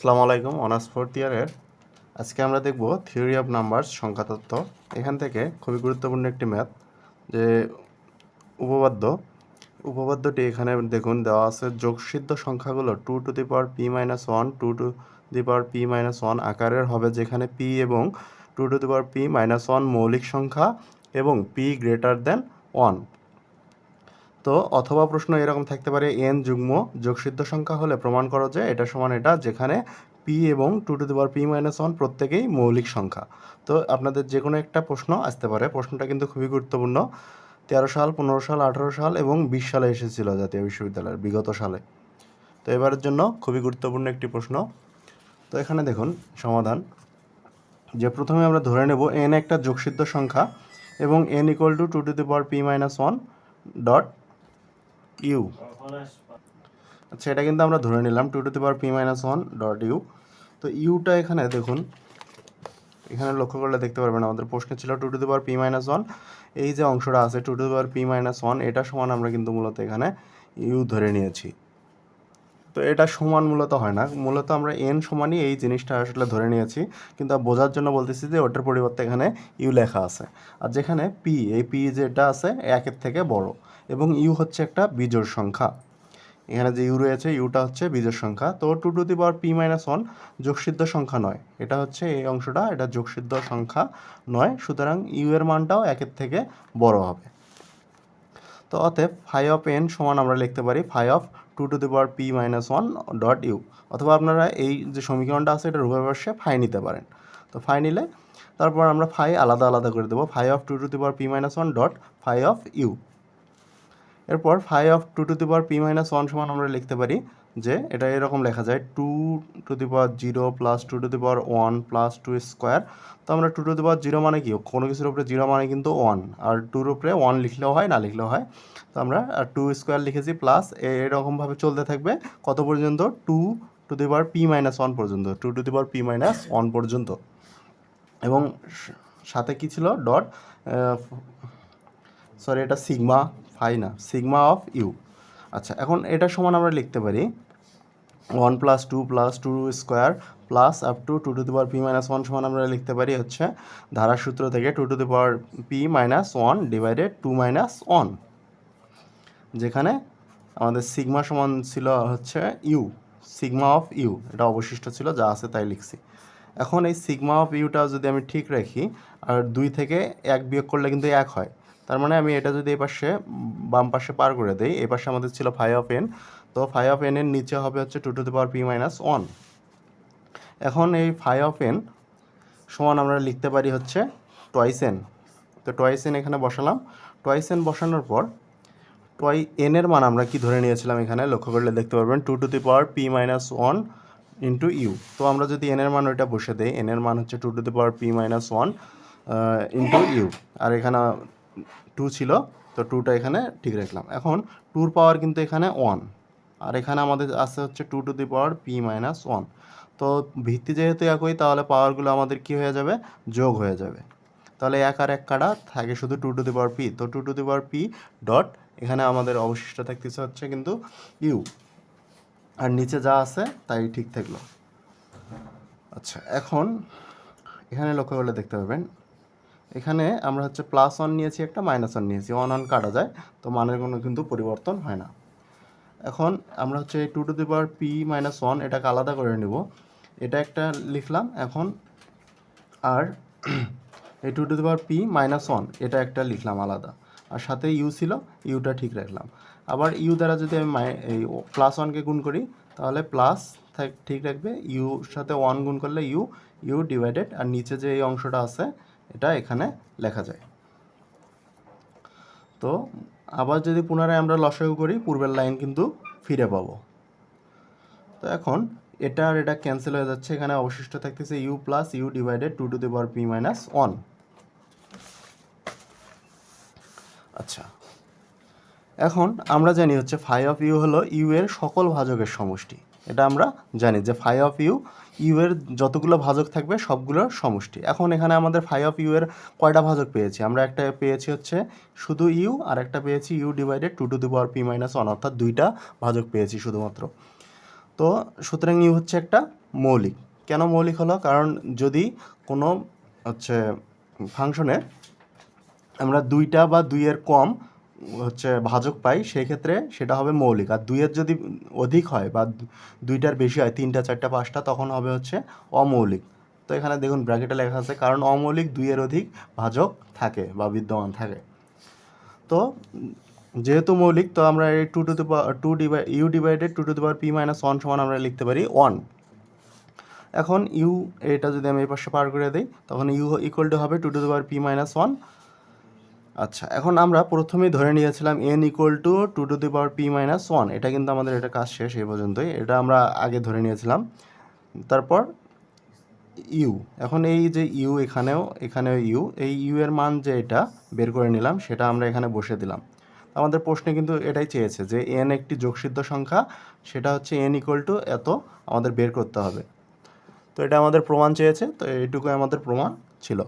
আসসালামু আলাইকুম honours fourth ইয়ারের আজকে আমরা দেখব থিওরি অফ নাম্বারস সংখ্যা তত্ত্ব। এখান থেকে খুবই গুরুত্বপূর্ণ একটি ম্যাথ যে উপপাদ্য, উপপাদ্যটি এখানে দেখুন, দেওয়া আছে যোগসিদ্ধ সংখ্যাগুলো two to the power P minus one two to the power P minus one আকারের হবে যেখানে পি এবং two to the power P minus one মৌলিক সংখ্যা এবং পি গ্রেটার দেন ওয়ান তো অথবা প্রশ্ন এরকম থাকতে পারে, এন যুগ্ম যোগসিদ্ধ সংখ্যা হলে প্রমাণ করো যে এটা সমান এটা যেখানে পি এবং two to the power P minus one প্রত্যেকেই মৌলিক সংখ্যা। তো আপনাদের যে কোনো একটা প্রশ্ন আসতে পারে, প্রশ্নটা কিন্তু খুবই গুরুত্বপূর্ণ। তেরো সাল, পনেরো সাল, আঠারো সাল এবং বিশ সালে এসেছিল জাতীয় বিশ্ববিদ্যালয়ের বিগত সালে। তো এবারের জন্য খুবই গুরুত্বপূর্ণ একটি প্রশ্ন। তো এখানে দেখুন সমাধান। যে প্রথমে আমরা ধরে নেব এন একটা যোগসিদ্ধ সংখ্যা এবং N equal to two to the power P minus one dot U. আচ্ছা এটা কিন্তু আমরা ধরে নিলাম two to the power P minus one dot U তো ইউটা এখানে দেখুন, এখানে লক্ষ্য করলে দেখতে পারবেন আমাদের প্রশ্ন ছিল two to the power P minus one এই যে অংশটা আছে two to the power P minus one এটা সমান আমরা কিন্তু মূলত এখানে ইউ ধরে নিয়েছি। তো এটা সমান মূলত হয় না। মূলত আমরা এন সমানই এই জিনিসটা আসলে ধরে নিয়েছি। কিন্তু বোঝার জন্য বলতেছি যে ওটার পরিবর্তে এখানে ইউ লেখা আছে। আর যেখানে পি এই পি যেটা আছে একের থেকে বড়। এবং ইউ হচ্ছে একটা বিজোড় সংখ্যা। এখানে যে ইউ রয়েছে ইউটা হচ্ছে বিজোড় সংখ্যা। তো two to the power P minus one যোগসিদ্ধ সংখ্যা নয়। এটা হচ্ছে এই অংশটা, এটা যোগসিদ্ধ সংখ্যা নয়। সুতরাং ইউ এর মানটাও একের থেকে বড় হবে। তো অতএব ফাই অফ এন সমান আমরা লিখতে পারি phi of two to the power P minus one dot U অথবা আপনারা এই যে সমীকরণটা আছে, এটা পাশে ফাই নিতে পারেন। তো ফাই নিলে তারপর আমরা ফাই আলাদা আলাদা করে দেবো। Phi of two to the power P minus one dot phi of U এরপর phi of two to the power P minus one সমান আমরা লিখতে পারি যে এটা এরকম লেখা যায় two to the power zero plus two to the power one plus two square তো আমরা two to the power zero মানে কি? কোনো কিছুর উপরে জিরো মানে কিন্তু ওয়ান আর টুর উপরে ওয়ান লিখলেও হয়, না লিখলেও হয়। তো আমরা টু স্কোয়ার লিখেছি প্লাস এরকমভাবে চলতে থাকবে। কত পর্যন্ত? Two to the power P minus one পর্যন্ত। Two to the power P minus one পর্যন্ত। এবং সাথে কি ছিল? ডট সরি এটা সিগমা ফাই না। সিগমা অফ ইউ আচ্ছা এখন এটা সমান আমরা লিখতে পারি one plus two plus two square plus up to two to the power P minus one সমান আমরা লিখতে পারি হচ্ছে ধারার সূত্র থেকে two to the power P minus one divided two minus one যেখানে আমাদের সিগমা সমান ছিল হচ্ছে ইউ সিগমা অফ ইউ এটা অবশিষ্ট ছিল, যা আছে তাই লিখছি। এখন এই সিগমা অফ ইউটা যদি আমি ঠিক রাখি, আর দুই থেকে এক বিয়োগ করলে কিন্তু এক হয়, তার মানে আমি এটা যদি এই পাশে বাম পাশে পার করে দিই। এই পাশে আমাদের ছিল ফাইভ অফ এন তো ফাইভ অফ এন এর নিচে হবে হচ্ছে two to the power P minus one এখন এই ফাইভ অফ এন সমান আমরা লিখতে পারি হচ্ছে টয়েস এন তো টয়েস এন এখানে বসালাম। টয়েস এন বসানোর পর টয় এন এর মান আমরা কি ধরে নিয়েছিলাম এখানে? লক্ষ্য করলে দেখতে পারবেন two to the power P minus one into U তো আমরা যদি এন এর মান ওইটা বসে দিই এন এর মান হচ্ছে two to the power P minus one into U আর এখানে টু ছিল তো টুটা এখানে ঠিক রাখলাম। এখন টুর পাওয়ার কিন্তু এখানে ওয়ান আর এখানে আমাদের আছে হচ্ছে two to the power P minus one তো ভিত্তি যেহেতু একই, তাহলে পাওয়ারগুলো আমাদের কি হয়ে যাবে? যোগ হয়ে যাবে। তাহলে এক আর এক কাটা থাকে শুধু two to the power P তো two to the power P dot এখানে আমাদের অবশিষ্ট থাকতেছে হচ্ছে কিন্তু ইউ আর নিচে যা আছে তাই ঠিক থাকল। আচ্ছা এখন এখানে লক্ষ্য করলে দেখতে পাবেন এখানে আমরা হচ্ছে প্লাস ওয়ান নিয়েছি একটা মাইনাস ওয়ান নিয়েছি। ওয়ান ওয়ান কাটা যায়, তো মানের কোনো কিন্তু পরিবর্তন হয় না। এখন আমরা হচ্ছে two to the power P minus one এটাকে আলাদা করে নেব। এটা একটা লিখলাম, এখন আর এই two to the power P minus one এটা একটা লিখলাম আলাদা। আর সাথে ইউ ছিল ইউটা ঠিক রাখলাম। আবার ইউ দ্বারা যদি আমি এই প্লাস ওয়ানকে গুণ করি, তাহলে প্লাস ঠিক রাখবে ইউর সাথে ওয়ান গুণ করলে ইউ ইউ ডিভাইডেড আর নিচে যে এই অংশটা আছে এটা এখানে লেখা যায়। তো আবার যদি পুনরায় আমরা লসাগু করি, পূর্বের লাইন কিন্তু ফিরে পাবো। তো এখন এটা আর এটা ক্যান্সেল হয়ে যাচ্ছে। এখানে অবশিষ্ট থাকতেছে U plus U divided two to the power P minus one আচ্ছা এখন আমরা জানি হচ্ছে ফাই অফ ইউ হলো ইউ এর সকল ভাজকের সমষ্টি। এটা আমরা জানি যে ফাই অফ ইউ ইউ এর যতগুলো ভাজক থাকবে সবগুলোর সমষ্টি। এখন এখানে আমাদের ফাই অফ ইউ এর কয়টা ভাজক পেয়েছি? আমরা একটা পেয়েছি হচ্ছে শুধু ইউ আর একটা পেয়েছি U divided two to the power P minus one অর্থাৎ দুইটা ভাজক পেয়েছি শুধুমাত্র। তো সুতরাং ইউ হচ্ছে একটা মৌলিক। কেন মৌলিক হলো? কারণ যদি কোনো হচ্ছে ফাংশনে আমরা দুইটা বা দুইয়ের কম হচ্ছে ভাজক পাই সেই ক্ষেত্রে সেটা হবে মৌলিক। আর দুইয়ের যদি অধিক হয় বা দুইটার বেশি হয়, তিনটা, চারটা, পাঁচটা, তখন হবে হচ্ছে অমৌলিক। তো এখানে দেখুন ব্র্যাকেটে লেখা আছে, কারণ অমৌলিক দুইয়ের অধিক ভাজক থাকে বা বিদ্যমান থাকে। তো যেহেতু মৌলিক, তো আমরা এই two to the two ডিভাই U divided two to the power P minus one সমান আমরা লিখতে পারি ওয়ান এখন ইউ এটা যদি আমি এই পাশে পার করে দিই, তখন ইউ ইকুয়াল টু হবে two to the power P minus one আচ্ছা এখন আমরা প্রথমেই ধরে নিয়েছিলাম N equal to two to the power P minus one এটা কিন্তু আমাদের এটা কাজ শেষ এই পর্যন্তই। এটা আমরা আগে ধরে নিয়েছিলাম। তারপর ইউ এখন এই যে ইউ এখানেও এখানেও ইউ এই ইউ এর মান যে এটা বের করে নিলাম, সেটা আমরা এখানে বসে দিলাম। আমাদের প্রশ্নে কিন্তু এটাই চেয়েছে যে এন একটি যোগসিদ্ধ সংখ্যা, সেটা হচ্ছে এন ইকুয়াল টু এত আমাদের বের করতে হবে। তো এটা আমাদের প্রমাণ চেয়েছে। তো এইটুকুই আমাদের প্রমাণ ছিল।